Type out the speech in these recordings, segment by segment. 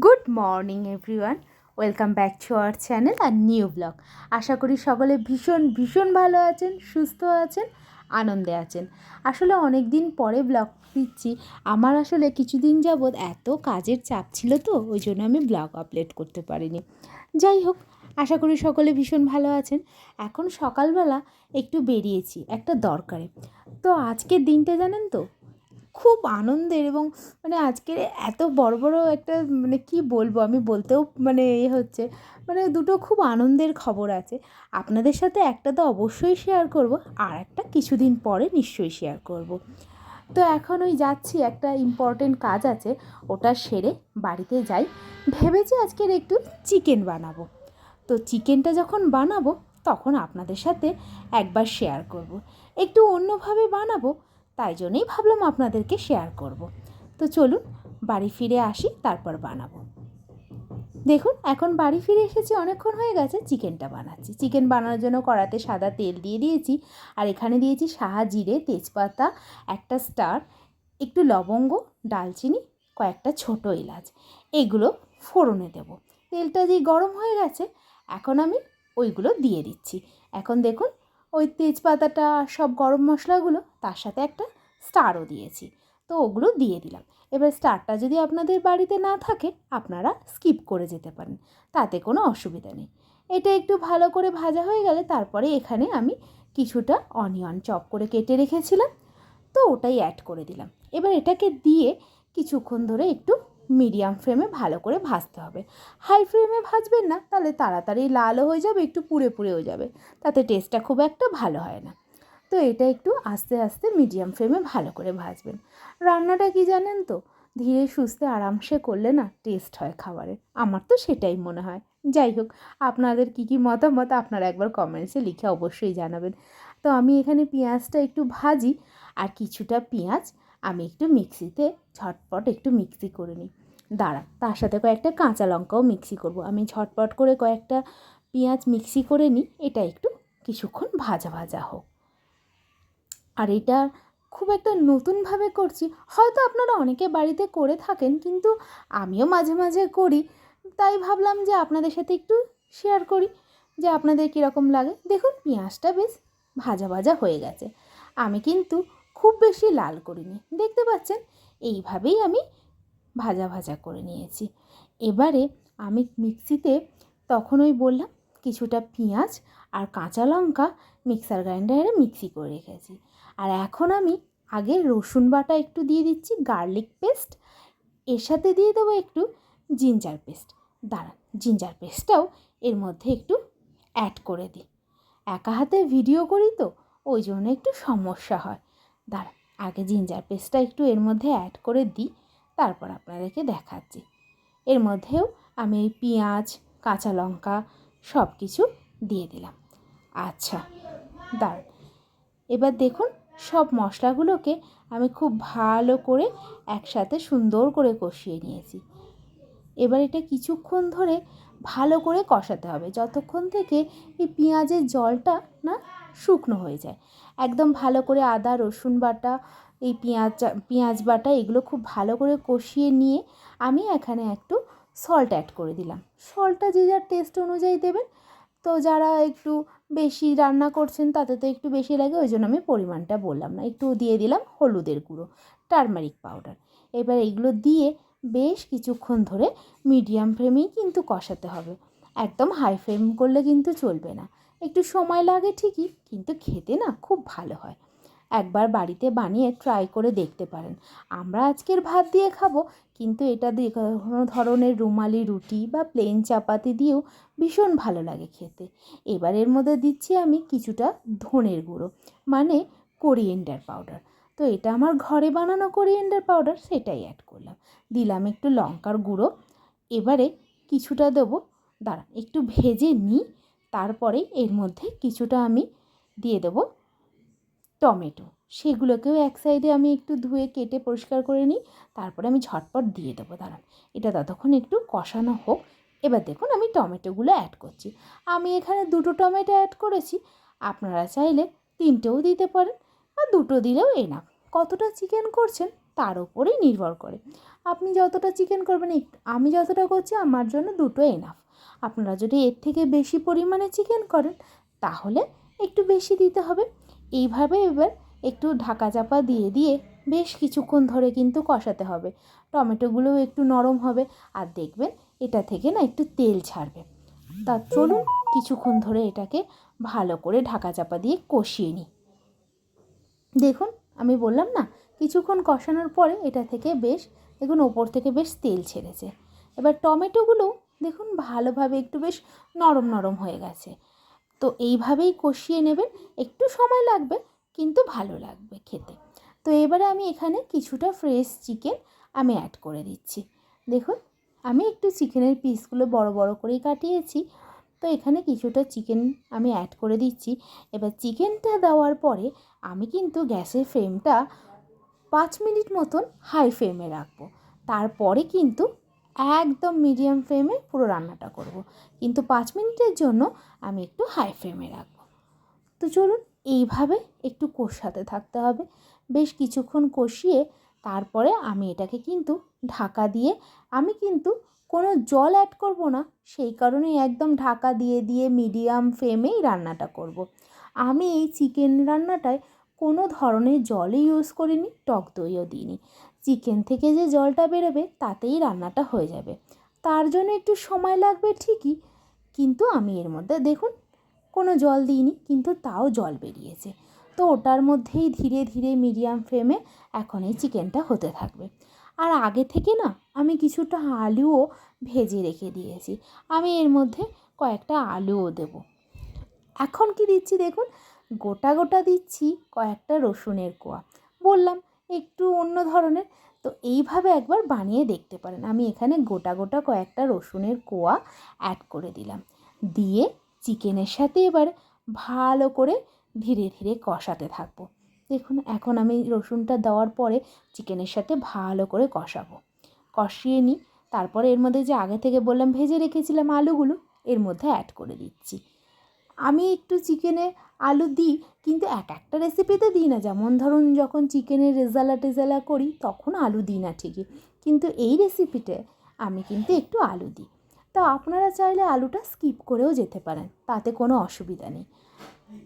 Good morning everyone. Welcome back to our channel R new blog. আশা করি সকলে ভীষণ ভীষণ ভালো আছেন, সুস্থ আছেন, আনন্দে আছেন। আসলে অনেক দিন পরে ব্লগ দিচ্ছি। আমার আসলে কিছুদিন যাবৎ এত কাজের চাপ ছিল তো, ওই জন্য আমি ব্লগ আপলোড করতে পারিনি। যাই হোক, আশা করি সকলে ভীষণ ভালো আছেন। এখন সকালবেলা একটু বেরিয়েছি, একটা দরকারে। তো আজকের দিনটা জানেন তো? খুব আনন্দের এবং মানে আজকের এত বড় বড় একটা মানে কী বলব আমি বলতেও মানে এ হচ্ছে মানে দুটো খুব আনন্দের খবর আছে। আপনাদের সাথে একটা তো অবশ্যই শেয়ার করব, আর একটা কিছুদিন পরে নিশ্চয়ই শেয়ার করব। তো এখন ওই যাচ্ছি, একটা ইম্পর্টেন্ট কাজ আছে, ওটা সেরে বাড়িতে যাই। ভেবেছি আজকের একটু চিকেন বানাবো। তো চিকেনটা যখন বানাবো, তখন আপনাদের সাথে একবার শেয়ার করব। একটু অন্যভাবে বানাবো তাই জন্যই ভাবলাম আপনাদেরকে শেয়ার করব। তো চলুন, বাড়ি ফিরে আসি, তারপর বানাবো। দেখুন, এখন বাড়ি ফিরে এসেছি, অনেকক্ষণ হয়ে গেছে, চিকেনটা বানাচ্ছি। চিকেন বানানোর জন্য কড়াতে সাদা তেল দিয়ে দিয়েছি, আর এখানে দিয়েছি সাহা জিরে, তেজপাতা, একটা স্টার, একটু লবঙ্গ, ডালচিনি, কয়েকটা ছোটো এলাচ। এগুলো ফোড়নে দেব। তেলটা যেই গরম হয়ে গেছে, এখন আমি ওইগুলো দিয়ে দিচ্ছি। এখন দেখুন ওই তেজপাতাটা, সব গরম মশলাগুলো তার সাথে একটা স্টারও দিয়েছি। তো ওগুলো দিয়ে দিলাম। এবার স্টারটা যদি আপনাদের বাড়িতে না থাকে, আপনারা স্কিপ করে যেতে পারেন। তাতে কোনো অসুবিধা নেই। এটা একটু ভালো করে ভাজা হয়ে গেলে তারপরে এখানে আমি কিছুটা অনিয়ন চপ করে কেটে রেখেছিলাম। তো ওটাই অ্যাড করে দিলাম। এবার এটাকে দিয়ে কিছুক্ষণ ধরে একটু মিডিয়াম ফ্লেমে ভালো করে ভাজতে হবে। হাই ফ্লেমে ভাজবেন না, তাহলে তাড়াতাড়ি লালও হয়ে যাবে, একটু পুড়ে পুড়েও যাবে। তাতে টেস্টটা খুব একটা ভালো হয় না। তো এটা একটু আস্তে আস্তে মিডিয়াম ফ্লেমে ভালো করে ভাজবেন। রান্নাটা কি জানেন তো? ধীরে সুস্থে আরামসে করলে না টেস্ট হয় খাবারের। আমার তো সেটাই মনে হয়। যাই হোক, আপনাদের কী কী মতামত আপনারা একবার কমেন্টসে লিখে অবশ্যই জানাবেন। তো আমি এখানে পেঁয়াজটা একটু ভাজি, আর কিছুটা পেঁয়াজ আমি একটু মিক্সিতে ঝটপট একটু মিক্সি করে নিই। দাঁড়া তার সাথে কয়েকটা কাঁচা লঙ্কাও মিক্সি করব। আমি ঝটপট করে কয়েকটা পেঁয়াজ মিক্সি করে নিই, এটা একটু কিছুক্ষণ ভাজা ভাজা হোক। আর এটা খুব একটা নতুনভাবে করছি, হয়তো আপনারা অনেকে বাড়িতে করে থাকেন, কিন্তু আমিও মাঝে মাঝে করি। তাই ভাবলাম যে আপনাদের সাথে একটু শেয়ার করি, যে আপনাদের কীরকম লাগে। দেখুন, পেঁয়াজটা বেশ ভাজা ভাজা হয়ে গেছে। আমি কিন্তু খুব বেশি লাল করিনি, দেখতে পাচ্ছেন? এইভাবেই আমি ভাজা ভাজা করে নিয়েছি। এবারে আমি মিক্সিতে তখন ওই বললাম কিছুটা পেঁয়াজ আর কাঁচা লঙ্কা মিক্সার গ্রাইন্ডারে মিক্সি করে রেখেছি। আর এখন আমি আগে রসুন বাটা একটু দিয়ে দিচ্ছি, গার্লিক পেস্ট, এর সাথে দিয়ে দেবো একটু জিঞ্জার পেস্ট। দাঁড়ান, জিঞ্জার পেস্টটাও এর মধ্যে একটু অ্যাড করে দিই। একা হাতে ভিডিও করি তো, ওই জন্য একটু সমস্যা হয়। দাঁড়ান আগে জিঞ্জার পেস্টটা একটু এর মধ্যে অ্যাড করে দিই, তারপর আপনাদেরকে দেখাচ্ছি। এর মধ্যেও আমি পেঁয়াজ, কাঁচা লঙ্কা সব কিছু দিয়ে দিলাম। আচ্ছা দাঁড়ান এবার দেখুন সব মশলাগুলোকে আমি খুব ভালো করে একসাথে সুন্দর করে কষিয়ে নিয়েছি। এবার এটা কিছুক্ষণ ধরে ভালো করে কষাতে হবে। যতক্ষণ থেকে এই পেঁয়াজের জলটা না শুকনো হয়ে যায়। একদম ভালো করে আদা, রসুন বাটা, এই পেঁয়াজ পেঁয়াজ বাটা এগুলো খুব ভালো করে কষিয়ে নিয়ে আমি এখানে একটু সল্ট অ্যাড করে দিলাম। সল্টটা যে যার টেস্ট অনুযায়ী দেবেন। তো যারা একটু বেশি রান্না করছেন তাতে তো একটু বেশি লাগে, ওই জন্য আমি পরিমাণটা বললাম না। একটু দিয়ে দিলাম হলুদের গুঁড়ো, টারমারিক পাউডার এবার এগুলো দিয়ে বেশ কিছুক্ষণ ধরে মিডিয়াম ফ্লেমেই কিন্তু কষাতে হবে। একদম হাই ফ্লেম করলে কিন্তু চলবে না। একটু সময় লাগে ঠিকই, কিন্তু খেতে না খুব ভালো হয়। একবার বাড়িতে বানিয়ে ট্রাই করে দেখতে পারেন। আমরা আজকের ভাত দিয়ে খাব, কিন্তু এটা দিয়ে কোনো ধরনের রুমালি রুটি বা প্লেন চাপাতি দিয়েও ভীষণ ভালো লাগে খেতে। এবার এর মধ্যে দিচ্ছি আমি কিছুটা ধনের গুঁড়ো মানে কোরিয়েন্ডার পাউডার তো এটা আমার ঘরে বানানো কোরিয়েন্ডার পাউডার সেটাই অ্যাড করলাম। দিলাম একটু লঙ্কার গুঁড়ো, এবারে কিছুটা দেবো দাঁড়া একটু ভেজে নিই। তারপরে এর মধ্যে কিছুটা আমি দিয়ে দেবো টমেটো। সেগুলোকেও এক সাইডে আমি একটু ধুয়ে, কেটে পরিষ্কার করে নিই। তারপরে আমি ঝটপট দিয়ে দেবো, দাঁড়ান। এটা ততক্ষণ একটু কষানো হোক। এবার দেখুন আমি টমেটোগুলো অ্যাড করছি। আমি এখানে দুটো টমেটো অ্যাড করেছি। আপনারা চাইলে তিনটেও দিতে পারেন আর দুটো দিলেও এনাফ কতটা চিকেন করছেন তার ওপরেই নির্ভর করে। আপনি যতটা চিকেন করবেন, আমি যতটা করছি, আমার জন্য দুটো এনাফ আপনারা যদি এর থেকে বেশি পরিমাণে চিকেন করেন, তাহলে একটু বেশি দিতে হবে। এইভাবে এবার একটু ঢাকা চাপা দিয়ে দিয়ে বেশ কিছুক্ষণ ধরে কিন্তু কষাতে হবে। টমেটোগুলোও একটু নরম হবে আর দেখবেন এটা থেকে না একটু তেল ছাড়বে। তা চলুন কিছুক্ষণ ধরে এটাকে ভালো করে ঢাকা চাপা দিয়ে কষিয়ে নিই। দেখুন, আমি বললাম না, কিছুক্ষণ কষানোর পরে এটা থেকে বেশ, দেখুন ওপর থেকে বেশ তেল ছেড়েছে। এবার টমেটোগুলো দেখুন, ভালোভাবে একটু বেশ নরম নরম হয়ে গেছে। তো এইভাবেই কষিয়ে নেবেন। একটু সময় লাগবে, কিন্তু ভালো লাগবে খেতে। তো এবারে আমি এখানে কিছুটা ফ্রেশ চিকেন আমি অ্যাড করে দিচ্ছি। দেখুন, আমি একটু চিকেনের পিসগুলো বড় বড় করেই কাটিয়েছি। তো এখানে কিছুটা চিকেন আমি অ্যাড করে দিচ্ছি। এবার চিকেনটা দেওয়ার পরে আমি কিন্তু গ্যাসের ফ্লেমটা পাঁচ মিনিট মতন হাই ফ্লেমে রাখব। তারপরে কিন্তু একদম মিডিয়াম ফ্লেমে পুরো রান্নাটা করব। কিন্তু পাঁচ মিনিটের জন্য আমি একটু হাই ফ্লেমে রাখব তো চলুন এইভাবে একটু কষাতে থাকতে হবে বেশ কিছুক্ষণ কষিয়ে তারপরে আমি এটাকে কিন্তু ঢাকা দিয়ে আমি কিন্তু কোনো জল অ্যাড করব না, সেই কারণেই একদম ঢাকা দিয়ে দিয়ে মিডিয়াম ফ্লেমেই রান্নাটা করব। আমি এই চিকেন রান্নাটায় কোনো ধরনের জলই ইউজ করিনি, টক দইও দিইনি চিকেন থেকে যে জলটা বেরোবে তাতেই রান্নাটা হয়ে যাবে। তার জন্য একটু সময় লাগবে ঠিকই, কিন্তু আমি এর মধ্যে দেখুন, কোনো জল দিইনি, কিন্তু তাও জল বেরিয়েছে। তো ওটার মধ্যেই ধীরে ধীরে মিডিয়াম ফ্লেমে এখন এই চিকেনটা হতে থাকবে। আর আগে থেকে না, আমি কিছুটা আলুও ভেজে রেখে দিয়েছি। আমি এর মধ্যে কয়েকটা আলুও দেবো। এখন কি দিচ্ছি দেখুন, গোটা গোটা দিচ্ছি কয়েকটা রসুনের কোয়া। বললাম ধরনের, তো এইভাবে একবার বানিয়ে দেখতে পারেন। আমি এখানে গোটা গোটা কয়েকটা রসুনের কোয়া অ্যাড করে দিলাম। দিয়ে চিকেনের সাথে এবার ভালো করে ধীরে ধীরে কষাতে থাকব। দেখুন, এখন আমি রসুনটা দেওয়ার পরে চিকেনের সাথে ভালো করে কষাবো। কষিয়ে নিই, তারপরে এর মধ্যে যে আগে থেকে বললাম, ভেজে রেখেছিলাম আলুগুলো, এর মধ্যে অ্যাড করে দিচ্ছি। আমি একটু চিকেনে আলু দিই, কিন্তু এক একটা রেসিপিতে দিই না। যেমন ধরুন, যখন চিকেনের রেজালা টেজালা করি, তখন আলু দিই না ঠিকই। কিন্তু এই রেসিপিতে আমি কিন্তু একটু আলু দিই। তো আপনারা চাইলে আলুটা স্কিপ করেও যেতে পারেন, তাতে কোনো অসুবিধা নেই।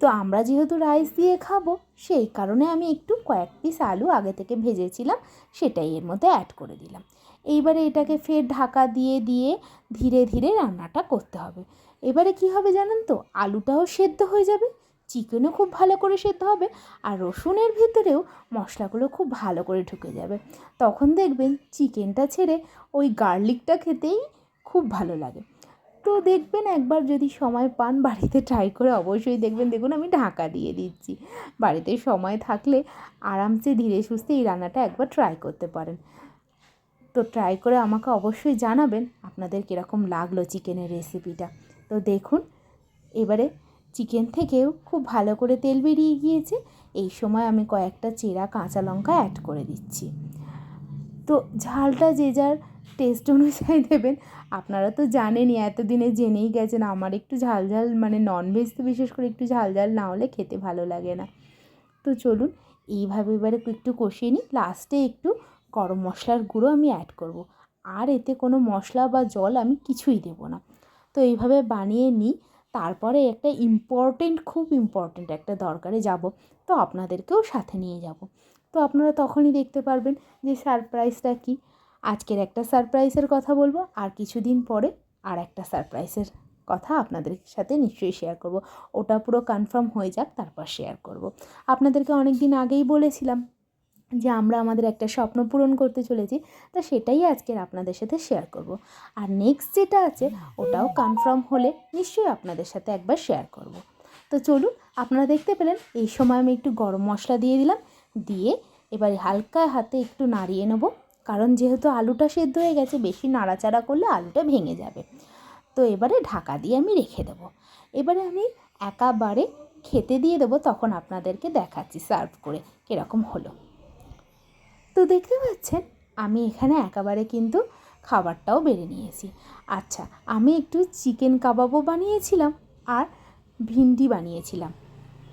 তো আমরা যেহেতু রাইস দিয়ে খাব, সেই কারণে আমি একটু কয়েক পিস আলু আগে থেকে ভেজেছিলাম, সেটাই এর মধ্যে অ্যাড করে দিলাম। এইবারে এটাকে ফের ঢাকা দিয়ে দিয়ে ধীরে ধীরে রান্নাটা করতে হবে। এবারে কি হবে জানেন তো? আলুটাও সেদ্ধ হয়ে যাবে চিকেনও খুব ভালো করে সেদ্ধ হবে, আর রসুনের ভিতরেও মশলাগুলো খুব ভালো করে ঢুকে যাবে। তখন দেখবেন চিকেনটা ছেড়ে ওই গার্লিকটা খেতেই খুব ভালো লাগে। তো দেখবেন একবার যদি সময় পান, বাড়িতে ট্রাই করে অবশ্যই দেখবেন। দেখুন, আমি ঢাকা দিয়ে দিচ্ছি। বাড়িতে সময় থাকলে আরামসে ধীরে সুস্থে এই রান্নাটা একবার ট্রাই করতে পারেন। তো ট্রাই করে আমাকে অবশ্যই জানাবেন আপনাদের কীরকম লাগল চিকেনের রেসিপিটা তো দেখুন, এবারে চিকেন থেকেও খুব ভালো করে তেল বেরিয়ে গিয়েছে। এই সময় আমি কয়েকটা চেরা কাঁচা লঙ্কা অ্যাড করে দিচ্ছি। তো ঝালটা যে যার টেস্ট অনুযায়ী দেবেন, আপনারা তো জানেনই, এতদিনে জেনেই গেছেন, আমার একটু ঝাল ঝাল মানে ননভেজ তো বিশেষ করে একটু ঝাল ঝাল না হলে খেতে ভালো লাগে না। তো চলুন, এইভাবে এবারে একটু কষিয়ে নিই লাস্টে একটু গরম মশলার গুঁড়ো আমি অ্যাড করব। আর এতে কোনো মশলা বা জল আমি কিছুই দেবো না। তো এইভাবে বানিয়ে নিই। তারপরে একটা ইম্পর্টেন্ট খুব ইম্পর্টেন্ট একটা দরকারে যাব। তো আপনাদেরকেও সাথে নিয়ে যাব। তো আপনারা তখনই দেখতে পারবেন যে সারপ্রাইজটা কী। আজকের একটা সারপ্রাইজের কথা বলব, আর কিছুদিন পরে আর একটা সারপ্রাইজের কথা আপনাদের সাথে নিশ্চয়ই শেয়ার করব। ওটা পুরো কনফার্ম হয়ে যাক, তারপর শেয়ার করব। আপনাদেরকে অনেক দিন আগেই বলেছিলাম যে আমরা আমাদের একটা স্বপ্ন পূরণ করতে চলেছি, তা সেটাই আজকের আপনাদের সাথে শেয়ার করব। আর নেক্সট যেটা আছে, ওটাও কনফার্ম হলে নিশ্চয়ই আপনাদের সাথে একবার শেয়ার করব। তো চলুন, আপনারা দেখতে পেলেন, এই সময় আমি একটু গরম মশলা দিয়ে দিলাম, দিয়ে এবারে হালকা হাতে একটু নাড়িয়ে নেব, কারণ যেহেতু আলুটা সেদ্ধ হয়ে গেছে, বেশি নাড়াচাড়া করলে আলুটা ভেঙে যাবে। তো এবারে ঢাকা দিয়ে আমি রেখে দেবো। এবারে আমি একাবারে খেতে দিয়ে দেবো, তখন আপনাদেরকে দেখাচ্ছি সার্ভ করে কীরকম হলো। তো দেখতে পাচ্ছেন, আমি এখানে একেবারে কিন্তু খাবারটাও বেড়ে নিয়েছি। আচ্ছা আমি একটু চিকেন কাবাবও বানিয়েছিলাম আর ভিন্ডি বানিয়েছিলাম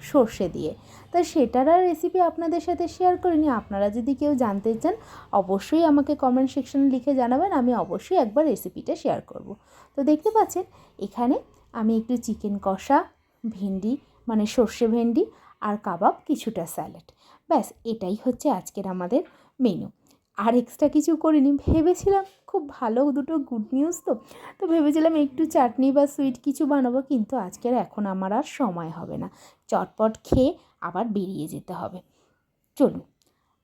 সর্ষে দিয়ে। তা সেটার আর রেসিপি আপনাদের সাথে শেয়ার করিনি, আপনারা যদি কেউ জানতে চান, অবশ্যই আমাকে কমেন্ট সেকশনে লিখে জানাবেন, আমি অবশ্যই একবার রেসিপিটা শেয়ার করব। তো দেখতে পাচ্ছেন, এখানে আমি একটু চিকেন কষা, ভেন্ডি মানে সর্ষে ভেন্ডি আর কাবাব, কিছুটা স্যালাড ব্যাস, এটাই হচ্ছে আজকের আমাদের মেনু। আর এক্সট্রা কিছু করিনি, ভেবেছিলাম খুব ভালো দুটো গুড নিউজ তো। তো ভেবেছিলাম একটু চাটনি বা সুইট কিছু বানাবো, কিন্তু আজকের এখন আমার আর সময় হবে না। চটপট খেয়ে আবার বেরিয়ে যেতে হবে। চলুন,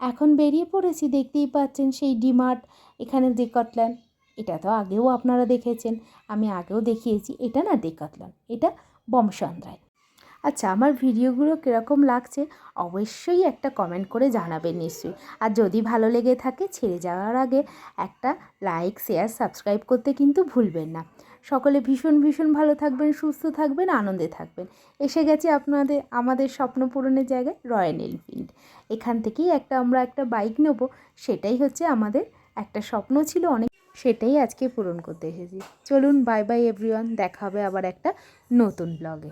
এখন বেরিয়ে পড়েছি, দেখতেই পাচ্ছেন সেই ডিমার্ট, এখানে ডেকটল্যান্ড এটা তো আগেও আপনারা দেখেছেন, আমি আগেও দেখিয়েছি, এটা না ডেকটল্যান্ড এটা বমসান্দ্রায় আচ্ছা আমার ভিডিওগুলো কীরকম লাগছে? অবশ্যই একটা কমেন্ট করে জানাবেন নিশ্চয়ই। আর যদি ভালো লেগে থাকে, ছেড়ে যাওয়ার আগে একটা লাইক শেয়ার সাবস্ক্রাইব করতে কিন্তু ভুলবেন না। সকলে ভীষণ ভীষণ ভালো থাকবেন, সুস্থ থাকবেন, আনন্দে থাকবেন। এসে গেছে আপনাদের, আমাদের স্বপ্ন পূরণের জায়গায় রয়্যাল এনফিল্ড এখান থেকেই একটা, আমরা একটা বাইক নেব। সেটাই হচ্ছে আমাদের একটা স্বপ্ন ছিল, অনেক সেটাই আজকে পূরণ করতে এসেছি। চলুন বাই বাই এভরিওয়ান দেখা হবে আবার একটা নতুন ব্লগে